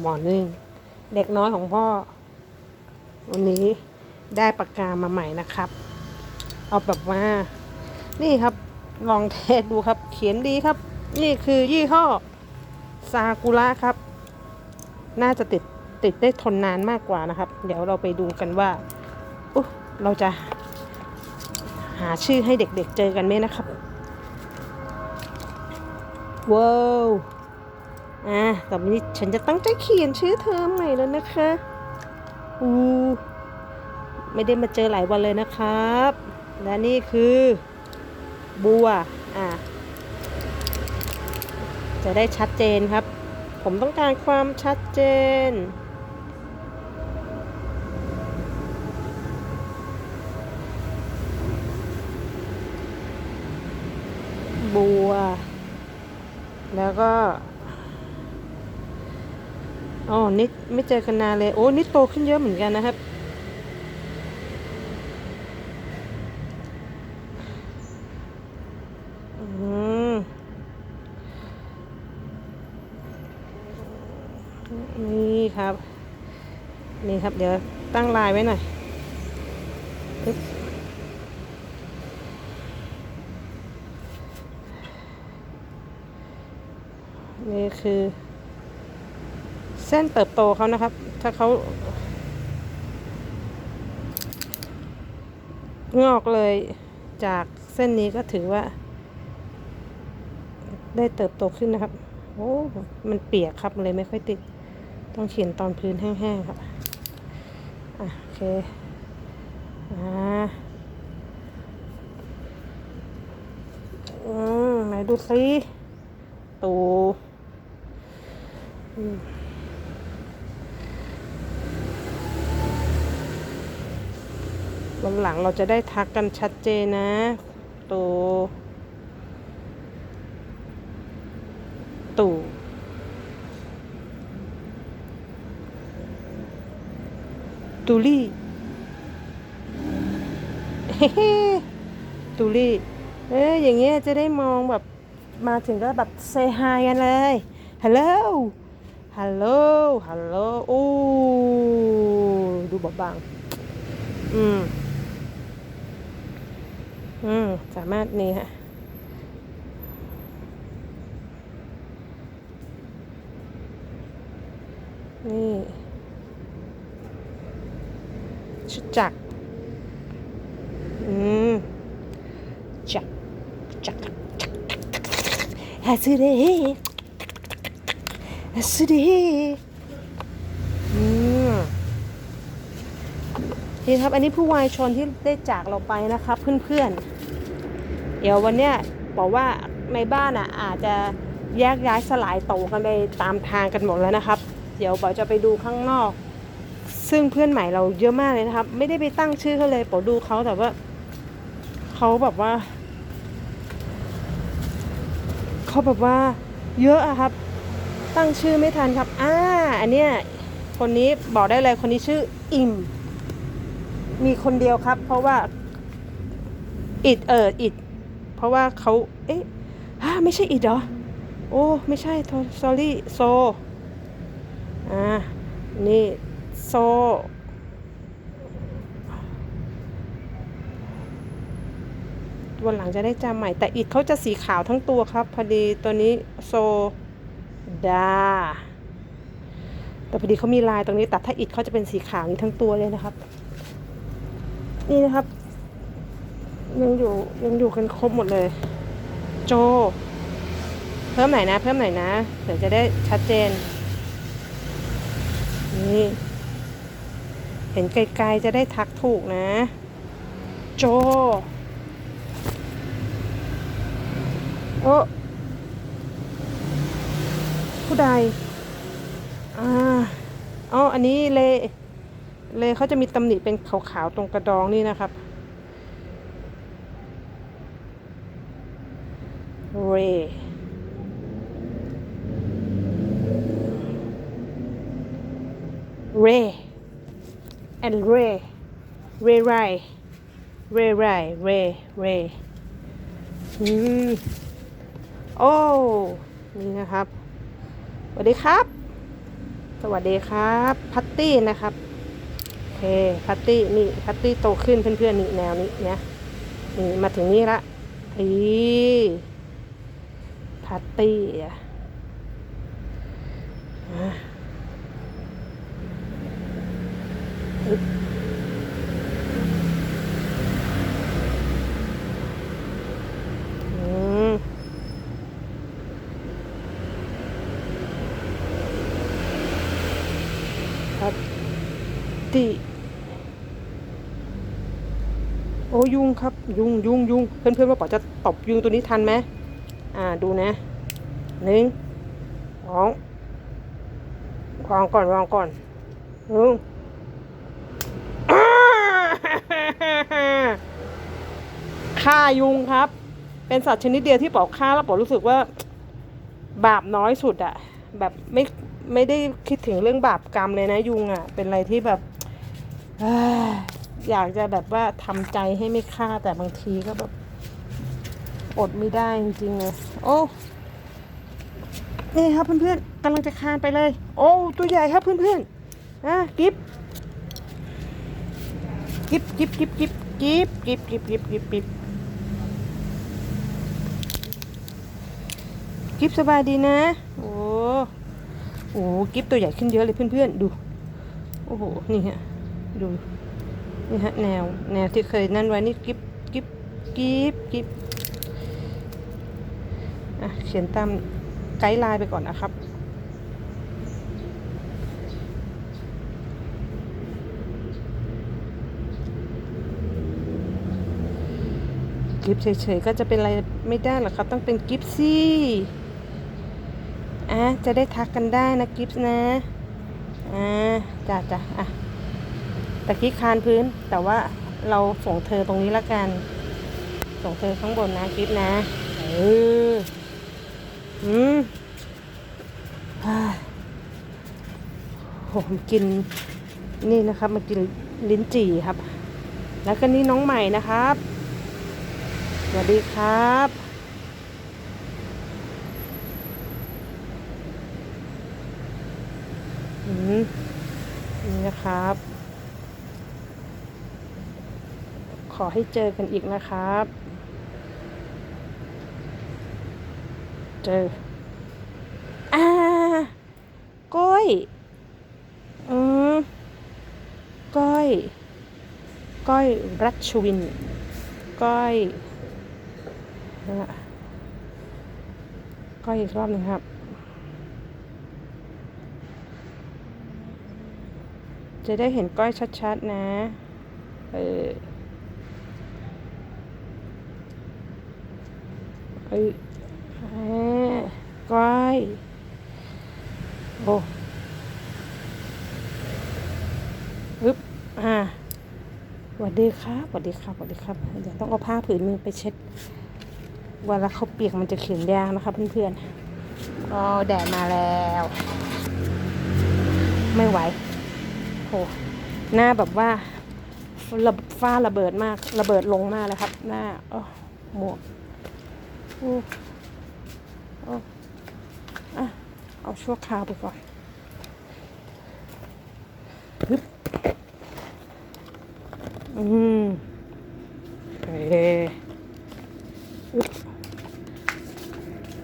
หมอนึ่งเด็กน้อยของพ่อ วันนี้ได้ปากกามาใหม่นะครับ เอาแบบว่า นี่ครับลองเทสดูครับ เขียนดีครับ นี่คือยี่ห้อซากุระครับ น่าจะติดติดได้ทนนานมากกว่านะครับ เดี๋ยวเราไปดูกันว่าอุ๊เราจะ หาชื่อให้เด็กๆเจอกันไหมนะครับว้าว อะต่อไปนี้ฉันจะตั้งใจเขียนชื่อเธอใหม่แล้วนะคะอูไม่ได้มาเจอหลายวันเลยนะครับ และนี่คือบัว อะจะได้ชัดเจนครับ ผมต้องการความชัดเจน บัว แล้วก็ อ๋อนิดไม่เจอกันนานเลย โอ้นิดโตขึ้นเยอะเหมือนกันนะครับ อืมนี่ครับ นี่ครับ เดี๋ยวตั้งลายไว้หน่อยนี่คือ เส้นเติบโตเขานะครับ ถ้าเขางอกเลยจากเส้นนี้ก็ถือว่า ได้เติบโตขึ้นนะครับ โอ้ มันเปียกครับเลยไม่ค่อยติด ต้องเขียนตอนพื้นแห้งๆครับอะโอเคอ่าอืมไหนดูซิตูอืม วันหลังเราจะได้ทักกันชัดเจนนะตูตู่ตูลี่เฮ้ๆตูลี่ เอ้ยอย่างเงี้ยจะได้มองแบบมาถึงก็แบบเซฮายกันเลย ฮัลโหล ฮัลโหล ฮัลโหล โอ้ ดูเบบาง อืม อืม สามารถนี่ฮะนี่ ชุดจัก อืม จัก จัก จักรจักจักรฮัสเดฮัสเดอืมนี่ครับ อันนี้ผู้วายชนที่ได้จากเราไปนะครับเพื่อนๆ เดี๋ยววันเนี้ยบอกว่าในบ้านอะอาจจะแยกย้ายสลายโตกันไปตามทางกันหมดแล้วนะครับ เดี๋ยวบอยจะไปดูข้างนอก ซึ่งเพื่อนใหม่เราเยอะมากเลยนะครับ ไม่ได้ไปตั้งชื่อเขาเลยปอดูเขาแต่ว่าเขาแบบว่าเขาแบบว่าเยอะอะครับ ตั้งชื่อไม่ทันครับอ่าอันเนี้ยคนนี้บอกได้เลยคนนี้ชื่ออิมมีคนเดียวครับ เพราะว่าอิดเอออิด ราะว่าเขาเอ๊ะฮะไม่ใช่อิดเหรอ โอ้ ไม่ใช่โทษ sorry โซ อ่า นี่โซ วันหลังจะได้จำใหม่ แต่อิดเขาจะสีขาวทั้งตัวครับ พอดีตัวนี้โซดา แต่พอดีเขามีลายตรงนี้ แต่ถ้าอิดเขาจะเป็นสีขาวนี้ทั้งตัวเลยนะครับ นี่นะครับ ยังอยู่ยังอยู่กันครบหมดเลย โจ เพิ่มหน่อยนะ เพิ่มหน่อยนะเดี๋ยวจะได้ชัดเจน นี่ เห็นไกลๆจะได้ทักถูกนะ โจ โอ้ผู้ใดอ่าอ๋ออันนี้เล เลเขาจะมีตำหนิเป็นขาวๆตรงกระดองนี่นะครับ เรเร and เรเรไรเรไรเรเรอืมโอ้ นี่นะครับ สวัสดีครับ สวัสดีครับ พัตตี้นะครับ โอเค พัตตี้ นี่ พัตตี้โตขึ้นเพื่อนๆ นี่แนวนี้เนี่ยนี่มาถึงนี่ละอี พัตตี้อะอะอึ๊บอืมครับติโอ้ยุงครับ ยุงยุงยุงเพื่อนเพื่อนว่าป๋อจะตบยุงตัวนี้ทันไหม อ่าดูนะหนึ่งสองวางก่อนวางก่อนหนึ่งอ้าฆ่ายุงครับ เป็นสัตว์ชนิดเดียวที่ป๋อฆ่าแล้วป๋อรู้สึกว่า บาปน้อยสุดอะแบบไม่ไม่ได้คิดถึงเรื่องบาปกรรมเลยนะยุงอะเป็นอะไรที่แบบอยอยากจะแบบว่าทำใจให้ไม่ฆ่าแต่บางทีก็แบบ อดไม่ได้จริงๆเลย โอ้นี่ครับเพื่อนๆกำลังจะคานไปเลย โอ้ตัวใหญ่ครับเพื่อนๆอะกิบกิบกิบกิบกิบกิบกิบกิบกิบกิบกิบกิฟสบายดีนะ โอ้โหกิฟตัวใหญ่ขึ้นเยอะเลยเพื่อนๆดู โอ้โห นี่ฮะ ดู นี่ฮะ แนว แนวที่เคยนั่นไว้นี่กิฟกิฟกิฟกิฟะเขียนตามไกด์ไลน์ไปก่อนนะครับ กิฟเฉยๆ ก็จะเป็นอะไรไม่ได้หรอกครับ ต้องเป็นกิฟซี่อะจะได้ทักกันได้นะกิฟส์นะอ่าจ้ะจ้ะอะตะกี้คานพื้นแต่ว่าเราส่งเธอตรงนี้ละกัน ส่งเธอข้างบนนะกิฟนะเออ อืมผมกินนี่นะครับมากินลิ้นจี่ครับ แล้วก็นี่น้องใหม่นะครับ สวัสดีครับอืมนี่นะครับ ขอให้เจอกันอีกนะครับ เจออ่าก้อย อืม ก้อย ก้อยรัชวิน ก้อยนะฮะก็อีกรอบหนึ่งครับ จะได้เห็นก้อยชัดๆนะ เออเอ้ยอ่าก้อย โอ้อึ๊บอ่าสวัสดีครับสวัสดีครับสวัสดีครับ เดี๋ยวต้องเอาผ้าผืนหนึงไปเช็ดเวลาเขาเปียกมันจะเขียนยากนะคะเพื่อนๆก็แดดมาแล้ว ไม่ไหวโหหน้าแบบว่าระฟ้าระเบิดมาก ระเบิดลงมากเลยครับ หน้าโอ้หมวกโอ้โอ้อ เอาชั่วคราวไปก่อนฮึบอืมเฮ้อึ๊บ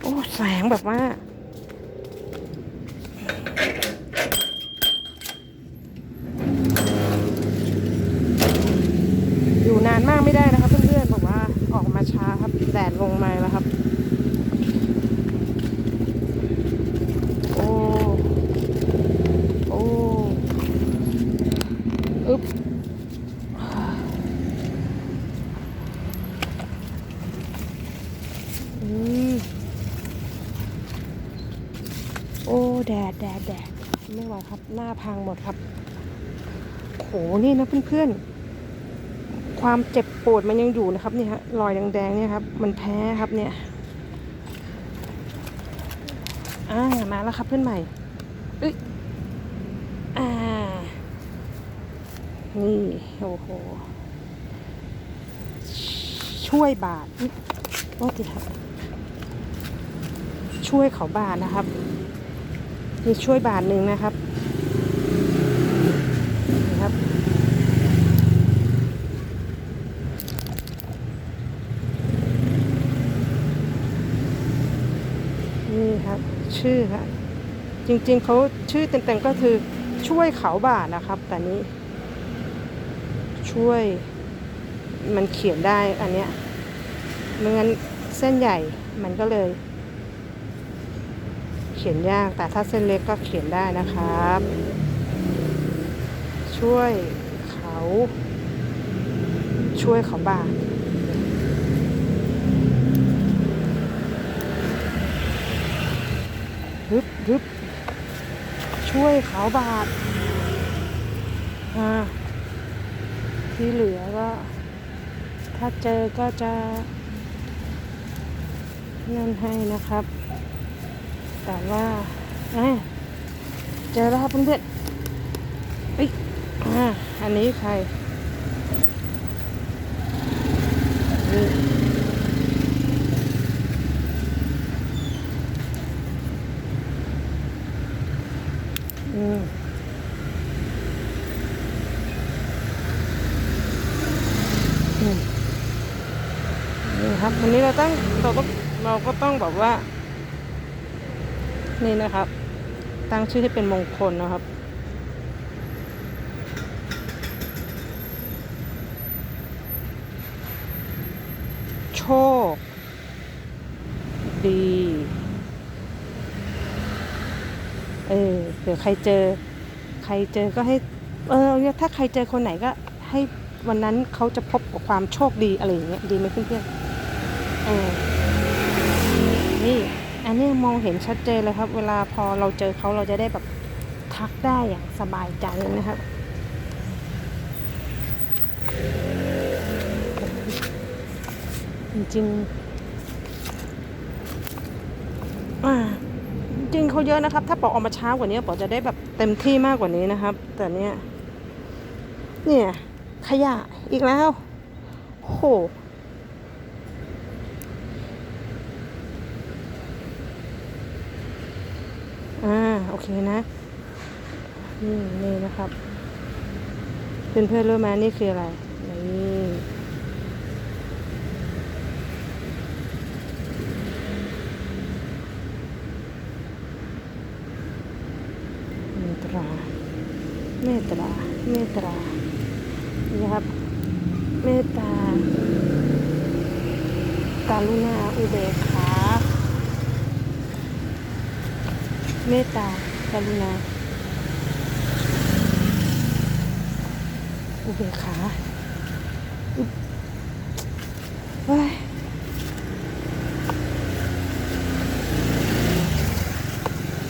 โอ้แสงแบบว่าอยู่นานมากไม่ได้นะครับเพื่อนๆบอกว่าออกมาช้าครับ แดดลงมาแล้วครับ โอ้ โอ้ อึ๊บ อืม โอ้ แดดแดดแดดไม่ไหวครับ หน้าพังหมดครับโหนี่นะเพื่อนๆ ความเจ็บปวดมันยังอยู่นะครับนี่ฮะรอยแดงๆเนี่ยครับ มันแพ้ครับเนี่ยอ่ามาแล้วครับเพื่อนใหม่เอ้ยอ่า นี่โอ้โหช่วยบาทอุ๊ยโอ้ติครับช่วยเขาบาทนะครับนี่ช่วยบาทหนึ่งนะครับ ชื่อค่ะ จริงๆเขาชื่อเต็มๆก็คือช่วยเขาบ่านะครับ แต่นี้ ช่วยมันเขียนได้อันเนี้ยไม่งั้นเส้นใหญ่มันก็เลย เขียนยาก แต่ถ้าเส้นเล็กก็เขียนได้นะครับ ช่วยเขา ช่วยเขาบาง ฮึบช่วยเขาบาทที่เหลือก็ ถ้าเจอก็จะนั่นให้นะครับ แต่ว่าเจอแล้วครับเพื่อนๆอ้ยอันนี้ใครนี่อืมอืม ครับวันนี้เราต้องเราก็เราก็ต้องแบบว่า นี่นะครับ ตั้งชื่อให้เป็นมงคลนะครับ โชค ดี เออเดี๋ยวใครเจอ ใครเจอก็ให้ เออเนี่ยถ้าใครเจอคนไหนก็ให้วันนั้นเขาจะพบกับความโชคดีอะไรอย่างเงี้ยดีไหมเพื่อนๆ ออนี่อันนี้มองเห็นชัดเจนเลยครับ เวลาพอเราเจอเขาเราจะได้แบบทักได้อย่างสบายใจนะครับจริงจริงเขาเยอะนะครับ ถ้าปอกออกมาเช้ากว่านี้ปอกจะได้แบบเต็มที่มากกว่านี้นะครับ แต่เนี้ยเนี่ย ขยะอีกแล้วโห อ่าโอ เคนะนี่นี่นะครับ เพื่อนเพื่อนรู้ไหมนี่คืออะไรนี่เมตราเมตราเมตรานี่ครับ เมตตาการุณาอุเบกขาเมตตา กรุณาอุเบกขาอุ้ย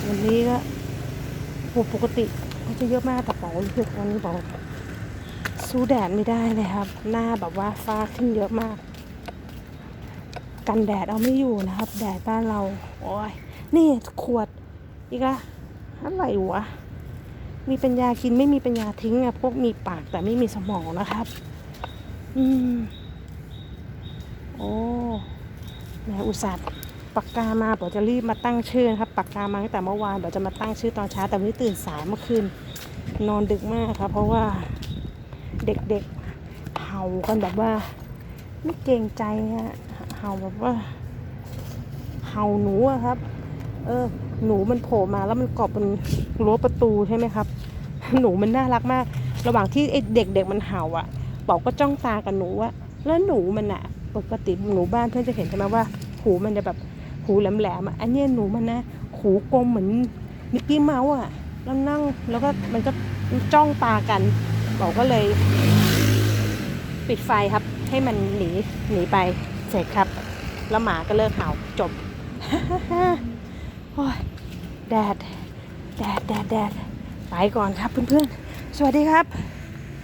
วันนี้ก็ปกติเขาจะเยอะมากแต่ป๋ารู้สึกวันนี้เป๋าสู้แดดไม่ได้เลยครับ หน้าแบบว่าฟ้าขึ้นเยอะมาก กันแดดเอาไม่อยู่นะครับ แดดบ้านเรา โอ้ย นี่ขวดอีกละ อะไรวะ มีปัญญากินไม่มีปัญญาทิ้งอะพวกมีปากแต่ไม่มีสมองนะครับ อืม โอ้แหมอุตส่าห์ปากกามาบอกจะรีบมาตั้งชื่อนะครับปากกามาตั้งแต่เมื่อวานบอกจะมาตั้งชื่อตอนเช้าแต่วันนี้ตื่นสายเมื่อคืนนอนดึกมากครับ เพราะว่าเด็กๆเห่ากันแบบว่า ไม่เกรงใจฮะเห่าแบบว่า เห่าหนูอะครับ เออ หนูมันโผล่มาแล้วมันเกาะบนรั้วประตูใช่ไหมครับ หนูมันน่ารักมาก ระหว่างที่เด็กๆมันเห่าอะบอกก็จ้องตากับหนูอะแล้วหนูมันอะปกติหนูบ้านเพื่อนจะเห็นใช่ไหมว่า หูมันจะแบบหูแหลมๆอะอันนี้หนูมันนะหูกลมเหมือนมิกกี้เมาส์อะแล้วนั่งแล้วก็มันก็จ้องตากันบอกก็เลย ปิดไฟครับ ให้มันหนีหนีไปเสร็จครับ แล้วหมาก็เลิกเห่าจบ อ้ยแดด แดด แดด แดด ไปก่อนครับเพื่อนๆ สวัสดีครับ